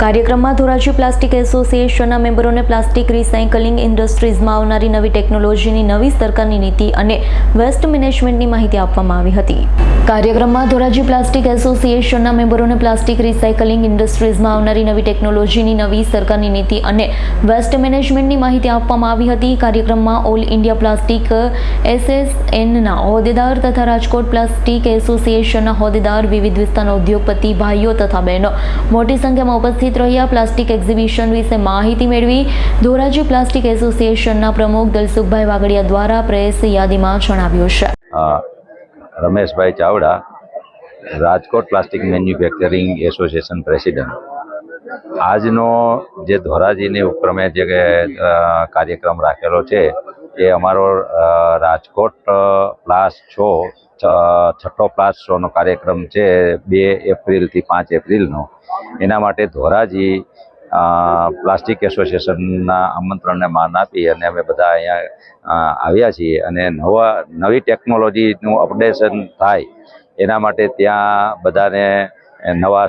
કાર્યક્રમમાં ધોરાજી પ્લાસ્ટિક એસોસિએશનના મેમ્બરોને plastic recycling ઇન્ડસ્ટ્રીઝમાં આવનારી નવી ટેકનોલોજીની નવી સરકારની નીતિ અને વેસ્ટ મેનેજમેન્ટની માહિતી આપવામાં આવી હતી. કાર્યક્રમમાં ધોરાજી પ્લાસ્ટિક એસોસિએશનના મેમ્બરોને પ્લાસ્ટિક રિસાયકલિંગ ઇન્ડસ્ટ્રીઝમાં આવનારી નવી ટેકનોલોજીની નવી સરકારની નીતિ અને વેસ્ટ મેનેજમેન્ટની માહિતી આપવામાં આવી હતી. કાર્યક્રમમાં ઓલ ઇન્ડિયા પ્લાસ્ટિક એસએસએનના હોદ્દેદાર તથા રાજકોટ પ્લાસ્ટિક એસોસિએશનના હોદ્દેદાર, વિવિધ વિસ્તારના ઉદ્યોગપતિ, ભાઈઓ તથા બહેનો મોટી સંખ્યામાં ઉપસ્થિત રહ્યા પ્લાસ્ટિક એક્ઝિબિશન વિશે માહિતી મેળવી ધોરાજી પ્લાસ્ટિક એસોસિએશનના પ્રમુખ દલસુખભાઈ વાગડિયા દ્વારા પ્રેસ યાદીમાં જણાવ્યું છે. Rameshbhai Chavda, Rajkot plastic manufacturing association president. આજનો જે ધોરાજીની ઉપક્રમે જે કાર્યક્રમ રાખેલો છે, એ અમારો રાજકોટ પ્લાસ છ- છઠ્ઠો પ્લાસ શોનો કાર્યક્રમ છે બે એપ્રિલથી પાંચ એપ્રિલનો. એના માટે ધોરાજી પ્લાસ્ટિક એસોસિએશનના આમંત્રણને માન આપી અને અમે બધા અહીંયા આવ્યા છીએ અને નવા, નવી ટેકનોલોજીનું અપડેશન થાય એના માટે ત્યાં બધાને નવા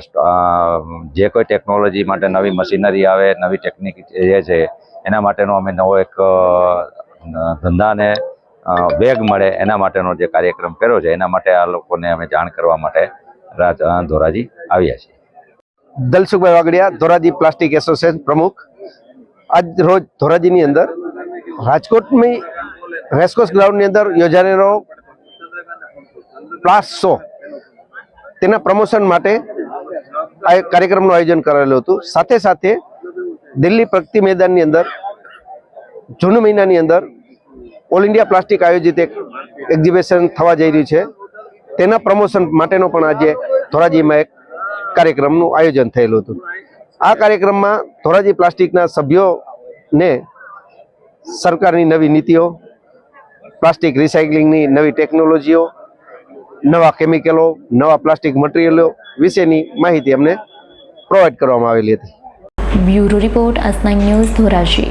જે કોઈ ટેકનોલોજી માટે નવી મશીનરી આવે, નવી ટેકનિક જે છે, એના માટેનો અમે નવો એક ધંધાને વેગ મળે એના માટેનો જે કાર્યક્રમ કર્યો છે, એના માટે આ લોકોને અમે જાણ કરવા માટે રાજ ધોરાજી આવ્યા છીએ. દલસુખભાઈ વાગડિયા, ધોરાજી પ્લાસ્ટિક એસોસિએશન પ્રમુખ. આજ રોજ ધોરાજીની અંદર રાજકોટની રેસકોર્સ ગ્રાઉન્ડની અંદર યોજાયેલો પ્લાસ શો. તેના પ્રમોશન માટે આ કાર્યક્રમનું આયોજન કરેલું હતું. સાથે સાથે દિલ્હી પ્રગતિ મેદાનની અંદર, જૂન મહિનાની અંદર ઓલ ઇન્ડિયા પ્લાસ્ટિક આયોજિત એક એક્ઝિબિશન થવા જઈ રહ્યું છે. તેના પ્રમોશન માટેનો પણ આજે ધોરાજીમાં એક કાર્યક્રમનું આયોજન થયેલું હતું. આ કાર્યક્રમમાં ધોરાજી પ્લાસ્ટિકના સભ્યોને સરકારની નવી નીતિઓ, પ્લાસ્ટિક રિસાયકલિંગની નવી ટેકનોલોજીઓ, નવા કેમિકલો, નવા પ્લાસ્ટિક મટીરિયલો વિશેની માહિતી અમને પ્રોવાઈડ કરવામાં આવેલી હતી. Bureau report S news Dhoraji.